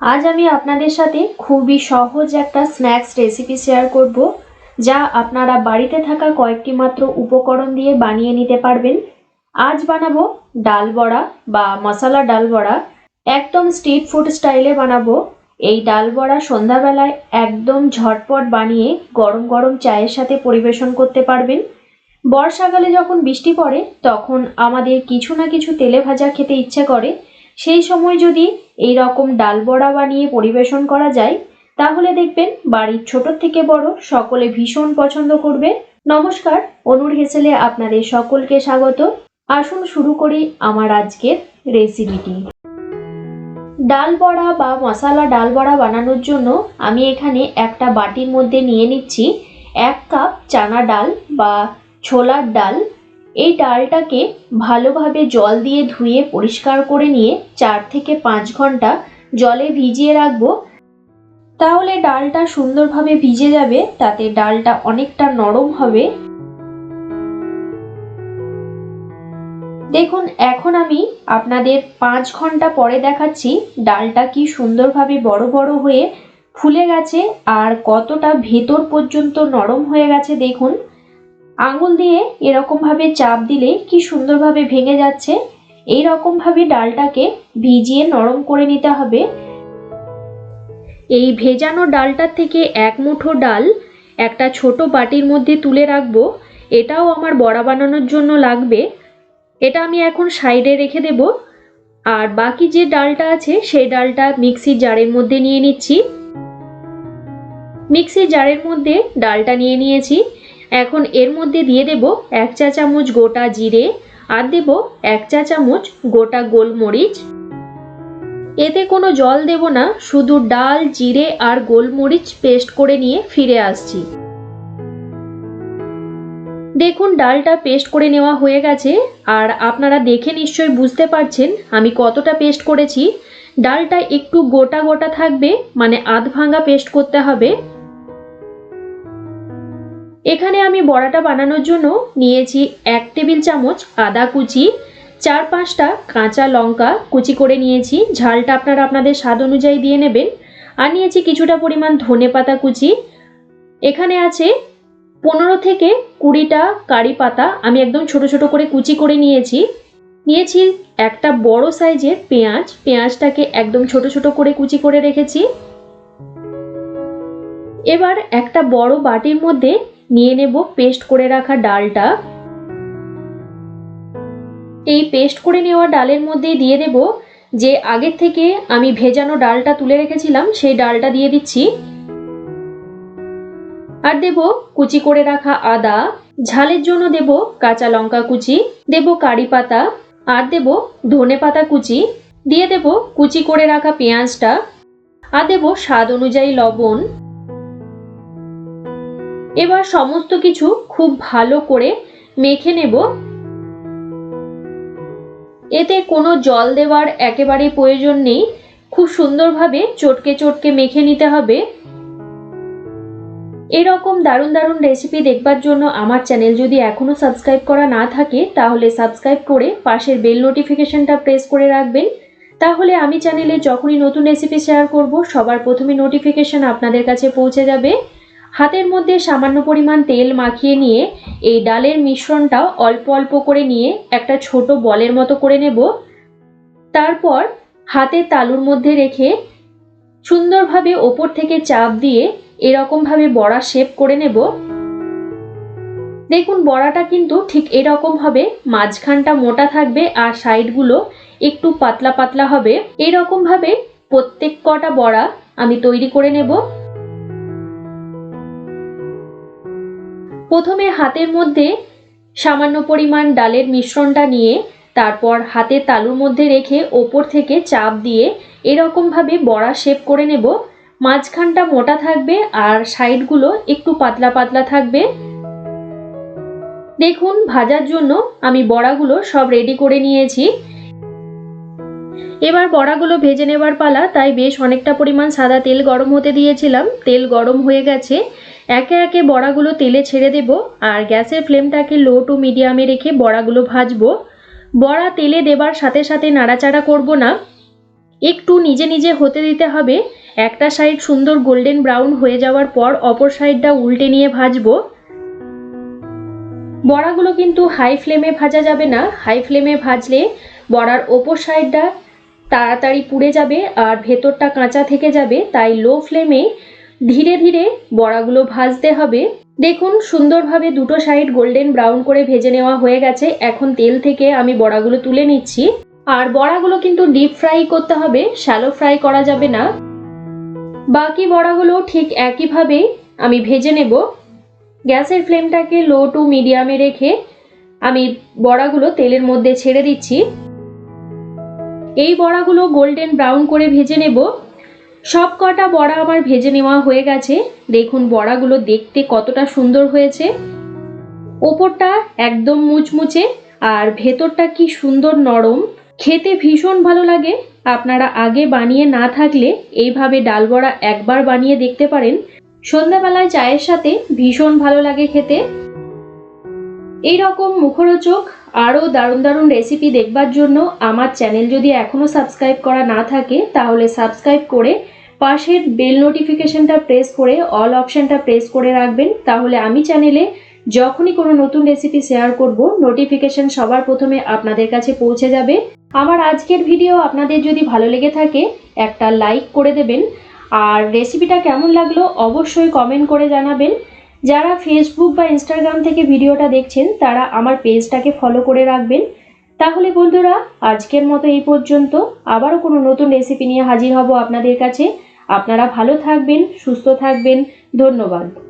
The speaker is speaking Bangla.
আজ আমি আপনাদের সাথে খুবই সহজ একটা স্ন্যাক্স রেসিপি শেয়ার করব, যা আপনারা বাড়িতে থাকা কয়েকটি মাত্র উপকরণ দিয়ে বানিয়ে নিতে পারবেন। আজ বানাবো ডাল বড়া বা মশলা ডাল বড়া। একদম স্ট্রিট ফুড স্টাইলে বানাবো। এই ডাল বড়া সন্ধ্যাবেলায় একদম ঝটপট বানিয়ে গরম গরম চায়ের সাথে পরিবেশন করতে পারবেন। বর্ষাকালে যখন বৃষ্টি পড়ে, তখন আমাদের কিছু না কিছু তেলে ভাজা খেতে ইচ্ছে করে। সেই সময় যদি এই রকম ডাল বড়া বানিয়ে পরিবেশন করা যায়, তাহলে দেখবেন বাড়ির ছোট থেকে বড় সকলে ভীষণ পছন্দ করবে। নমস্কার, অনুর হেসেলে আপনাদের সকলকে স্বাগত। আসুন শুরু করি আমার আজকের রেসিপিটি ডাল বড়া বা মশলা ডাল বড়া বানানোর জন্য আমি এখানে একটা বাটির মধ্যে নিয়ে নিচ্ছি এক কাপ চানা ডাল বা ছোলার ডাল। এই ডালটাকে ভালোভাবে জল দিয়ে ধুয়ে পরিষ্কার করে নিয়ে চার থেকে পাঁচ ঘণ্টা জলে ভিজিয়ে রাখব। তাহলে ডালটা সুন্দরভাবে ভিজে যাবে, তাতে ডালটা অনেকটা নরম হবে। দেখুন, এখন আমি আপনাদের পাঁচ ঘণ্টা পরে দেখাচ্ছি ডালটা কি সুন্দরভাবে বড় বড় হয়ে ফুলে গেছে আর কতটা ভেতর পর্যন্ত নরম হয়ে গেছে দেখুন। আঙুল দিয়ে এরকমভাবে চাপ দিলে কি সুন্দরভাবে ভেঙে যাচ্ছে? এই রকমভাবে ডালটাকে ভিজিয়ে নরম করে নিতে হবে। এই ভেজানো ডালটার থেকে এক মুঠো ডাল একটা ছোট বাটির মধ্যে তুলে রাখব। এটাও আমার বড়া বানানোর জন্য লাগবে। এটা আমি এখন সাইডে রেখে দেব। আর বাকি যে ডালটা আছে, সেই ডালটা মিক্সির জারের মধ্যে নিয়ে নিচ্ছি। মিক্সির জারের মধ্যে ডালটা নিয়ে নিয়েছি। এখন এর মধ্যে দিয়ে দেব এক চা চামচ গোটা জিরে আর দেব এক চা চামচ গোটা গোলমরিচ। এতে কোনো জল দেব না, শুধু ডাল, জিরে আর গোলমরিচ পেস্ট করে নিয়ে ফিরে আসছি। দেখুন, ডালটা পেস্ট করে নেওয়া হয়ে গেছে। আর আপনারা দেখে নিশ্চয়ই বুঝতে পারছেন আমি কতটা পেস্ট করেছি। ডালটা একটু গোটা গোটা থাকবে মানে আধ ভাঙা পেস্ট করতে হবে। এখানে আমি বড়াটা বানানোর জন্য নিয়েছি এক টেবিল চামচ আদা কুচি, চার পাঁচটা কাঁচা লঙ্কা কুচি করে নিয়েছি। ঝালটা আপনারা আপনাদের স্বাদ অনুযায়ী দিয়ে নেবেন। আর নিয়েছি কিছুটা পরিমাণ ধনে পাতা কুচি। এখানে আছে পনেরো থেকে কুড়িটা কারি পাতা। আমি একদম ছোট ছোট করে কুচি করে নিয়েছি। নিয়েছি একটা বড় সাইজের পেঁয়াজ। পেঁয়াজটাকে একদম ছোট ছোট করে কুচি করে রেখেছি। এবার একটা বড় বাটির মধ্যে নিয়ে নেব পেস্ট করে রাখা ডালটা। এই পেস্ট করে নেওয়া ডালের মধ্যে দিয়ে দেব যে আগের থেকে আমি ভেজানো ডালটা তুলে রেখেছিলাম, সেই ডালটা দিয়ে দিচ্ছি। আর দেব কুচি করে রাখা আদা, ঝালের জন্য দেব কাঁচা লঙ্কা কুচি, দেব কারি পাতা, আর দেব ধনে পাতা কুচি। দিয়ে দেব কুচি করে রাখা পেঁয়াজটা, আর দেব স্বাদ অনুযায়ী লবণ। এবার সমস্ত কিছু খুব ভালো করে মেখে নেব। এতে কোনো জল দেওয়ার একেবারেই প্রয়োজন নেই। খুব সুন্দরভাবে চটকে চটকে মেখে নিতে হবে। এরকম দারুণ দারুণ রেসিপি দেখবার জন্য আমার চ্যানেল যদি এখনও সাবস্ক্রাইব করা না থাকে, তাহলে সাবস্ক্রাইব করে পাশের বেল নোটিফিকেশনটা প্রেস করে রাখবেন। তাহলে আমি চ্যানেলে যখনই নতুন রেসিপি শেয়ার করব, সবার প্রথমে নোটিফিকেশন আপনাদের কাছে পৌঁছে যাবে। হাতের মধ্যে সামান্য পরিমাণ তেল মাখিয়ে নিয়ে এই ডালের মিশ্রণটা অল্প অল্প করে নিয়ে একটা ছোট বলের মতো করে নেব। তারপর হাতের তালুর মধ্যে রেখে সুন্দরভাবে ওপর থেকে চাপ দিয়ে এরকমভাবে বড়া শেপ করে নেব। দেখুন, বড়াটা কিন্তু ঠিক এরকম হবে, মাঝখানটা মোটা থাকবে আর সাইডগুলো একটু পাতলা পাতলা হবে। এরকমভাবে প্রত্যেক কটা বড়া আমি তৈরি করে নেব। প্রথমে হাতের মধ্যে সামান্য পরিমাণ ডালের মিশ্রণটা নিয়ে তারপর হাতের তালুর মধ্যে রেখে ওপর থেকে চাপ দিয়ে এরকমভাবে বড়া শেপ করে নেব। মাঝখানটা মোটা থাকবে আর সাইডগুলো একটু পাতলা পাতলা থাকবে। দেখুন, ভাজার জন্য আমি বড়াগুলো সব রেডি করে নিয়েছি। এবার বড়াগুলো ভেজে নেবার পালা, তাই বেশ অনেকটা পরিমাণ সাদা তেল গরম হতে দিয়েছিলাম। তেল গরম হয়ে গেছে। একে একে বড়াগুলো তেলে ছেড়ে দেব আর গ্যাসের ফ্লেমটাকে লো টু মিডিয়ামে রেখে বড়াগুলো ভাজবো। বড়া তেলে দেবার সাথে সাথে নাড়াচাড়া করব না। একটু নিজে নিজে হতে দিতে হবে। একটা সাইড সুন্দর গোল্ডেন ব্রাউন হয়ে যাওয়ার পর অপর সাইডটা উল্টে নিয়ে ভাজবো। বড়াগুলো কিন্তু হাই ফ্লেমে ভাজা যাবে না। হাই ফ্লেমে ভাজলে বড়ার ওপর সাইডটা তাড়াতাড়ি পুড়ে যাবে আর ভেতরটা কাঁচা থেকে যাবে, তাই লো ফ্লেমে ধীরে ধীরে বড়াগুলো ভাজতে হবে। দেখুন, সুন্দরভাবে দুটো সাইড গোল্ডেন ব্রাউন করে ভেজে নেওয়া হয়ে গেছে। এখন তেল থেকে আমি বড়াগুলো তুলে নিচ্ছি। আর বড়াগুলো কিন্তু ডিপ ফ্রাই করতে হবে শ্যালো ফ্রাই করা যাবে না। বাকি বড়াগুলো ঠিক একইভাবে আমি ভেজে নেব। গ্যাসের ফ্লেমটাকে লো টু মিডিয়ামে রেখে আমি বড়াগুলো তেলের মধ্যে ছেড়ে দিচ্ছি। এই বড়াগুলো গোল্ডেন ব্রাউন করে ভেজে নেব। সব কটা বড়া আমার ভেজে নেওয়া হয়ে গেছে। দেখুন বড়াগুলো দেখতে কতটা সুন্দর হয়েছে। ওপরটা একদম মুচমুচে আর ভেতরটা কি সুন্দর নরম। খেতে ভীষণ ভালো লাগে। আপনারা আগে বানিয়ে না থাকলে এইভাবে ডাল বড়া একবার বানিয়ে দেখতে পারেন। সন্ধ্যাবেলায় চায়ের সাথে ভীষণ ভালো লাগে খেতে। এই রকম মুখরোচক আরও দারুণ দারুণ রেসিপি দেখবার জন্য আমার চ্যানেল যদি এখনও সাবস্ক্রাইব করা না থাকে, তাহলে সাবস্ক্রাইব করে পাশের বেল নোটিফিকেশনটা প্রেস করে অল অপশানটা প্রেস করে রাখবেন। তাহলে আমি চ্যানেলে যখনই কোনো নতুন রেসিপি শেয়ার করব নোটিফিকেশন সবার প্রথমে আপনাদের কাছে পৌঁছে যাবে। আমার আজকের ভিডিও আপনাদের যদি ভালো লেগে থাকে, একটা লাইক করে দেবেন। আর রেসিপিটা কেমন লাগল অবশ্যই কমেন্ট করে জানাবেন। যারা ফেসবুক বা ইনস্টাগ্রাম থেকে ভিডিওটা দেখছেন, তারা আমার পেজটাকে ফলো করে রাখবেন। তাহলে বন্ধুরা, আজকের মতো এই পর্যন্ত। আবারও কোনো নতুন রেসিপি নিয়ে হাজির হব আপনাদের কাছে। আপনারা ভালো থাকবেন, সুস্থ থাকবেন। ধন্যবাদ।